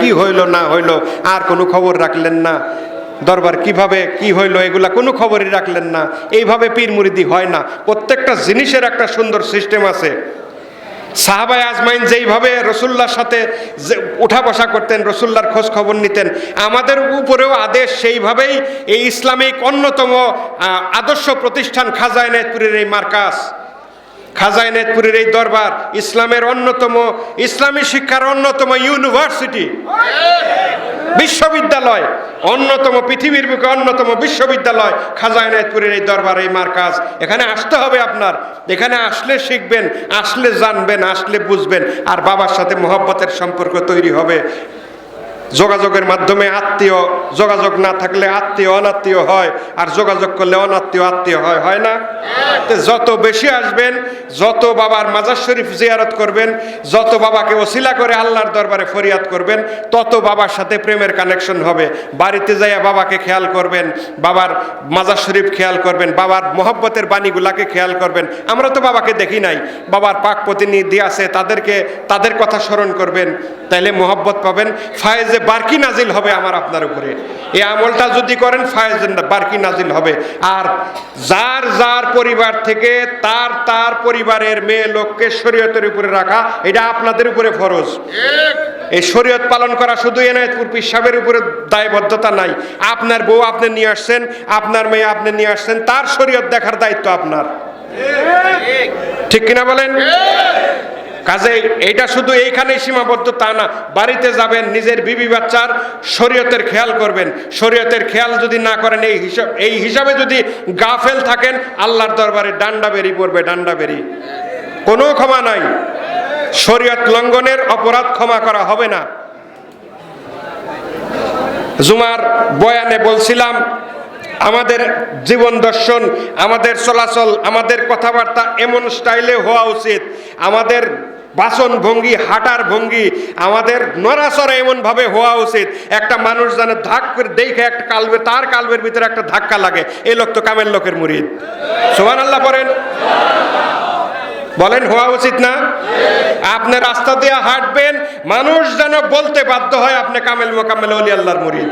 কি হইল না হইল, আর কোনো খবর রাখলেন না। দরবার কীভাবে, কি হইল, এগুলা কোনো খবরই রাখলেন না। এইভাবে পীর মুরিদি হয় না। প্রত্যেকটা জিনিসের একটা সুন্দর সিস্টেম আছে। সাহাবাই আজমাইন যেইভাবে রসুল্লার সাথে যে উঠা বসা করতেন, রসুল্লার খোঁজ খবর নিতেন, আমাদের উপরেও আদেশ সেইভাবেই এই ইসলামিক অন্যতম আদর্শ প্রতিষ্ঠান খাজাইনায়তপুরের এই মার্কাস খাজাইনায়তপুরের এই দরবার ইসলামের অন্যতম, ইসলামী শিক্ষার অন্যতম ইউনিভার্সিটি। বিশ্ববিদ্যালয়, অন্যতম, পৃথিবীর বুকে অন্যতম বিশ্ববিদ্যালয় খাজাইনায়তপুরের এই দরবার এই মার্কাজ। এখানে আসতে হবে আপনার। এখানে আসলে শিখবেন, আসলে জানবেন, আসলে বুঝবেন, আর বাবার সাথে মহব্বতের সম্পর্ক তৈরি হবে। যোগাযোগের মাধ্যমে আত্মীয় যোগাযোগ না থাকলে আত্মীয় অনাত্মীয় হয়, আর যোগাযোগ করলে অনাত্মীয় আত্মীয় হয় হয় না? তো যত বেশি আসবেন, যত বাবার মাজার শরীফ জিয়ারত করবেন, যত বাবাকে ওসিলা করে আল্লাহর দরবারে ফরিয়াদ করবেন, তত বাবার সাথে প্রেমের কানেকশন হবে। বাড়িতে যাইয়া বাবাকে খেয়াল করবেন, বাবার মাজার শরীফ খেয়াল করবেন, বাবার মহব্বতের বাণীগুলাকে খেয়াল করবেন। আমরা তো বাবাকে দেখি নাই। বাবার পাক প্রতিনিধি আছে, তাদেরকে, তাদের কথা স্মরণ করবেন। তাইলে মহব্বত পাবেন। ফায়েজে বারকি নাজিল হবে আমার আপনার উপরে। এই আমলটা যদি করেন ফায়েজে বারকি নাজিল হবে। আর যার যার পরিবার থেকে তার তার পরিবারের মেয়ে লোককে শরীয়তের উপরে রাখা, এটা আপনাদের উপরে ফরজ। এই শরীয়ত পালন করা শুধু এনায়তপুর পিসাবের উপরে দায়বদ্ধতা নাই। আপনার বউ আপনি নিয়ে আসছেন, আপনার মেয়ে আপনি নিয়ে আসছেন, তার শরীয়ত দেখার দায়িত্ব আপনার। ঠিক কিনা বলেন? কাজে এটা শুধু এইখানেই সীমাবদ্ধ তা না, বাড়িতে যাবেন, নিজের বিবি বাচ্চার শরীয়তের খেয়াল করবেন। শরীয়তের খেয়াল যদি না করেন, এই হিসাব এই হিসাবে যদি গাফেল থাকেন, আল্লাহর দরবারে ডান্ডা পড়বে, ডান্ডা কোনো ক্ষমা নাই। শরীয়ত লঙ্ঘনের অপরাধ ক্ষমা করা হবে না। জুমার বয়ানে বলছিলাম আমাদের জীবন দর্শন, আমাদের চলাচল, আমাদের কথাবার্তা এমন স্টাইলে হওয়া উচিত। আমাদের বাসন ভঙ্গি, হাঁটার ভঙ্গি, আমাদের নড়াচড়া এমনভাবে হওয়া উচিত। একটা মানুষ যেন ধাক করে দেখে একটা কালবে, তার কালবের ভিতরে একটা ধাক্কা লাগে। এই লোক তো কামের লোকের মুরিদ। সোহান আল্লাহ পড়েন। বলেন, হওয়া উচিত না? আপনি রাস্তা দিয়ে হাঁটবেন, মানুষ যেন বলতে বাধ্য হয়, আপনি কামেল মোকামেল অলি আল্লাহর মুরিদ।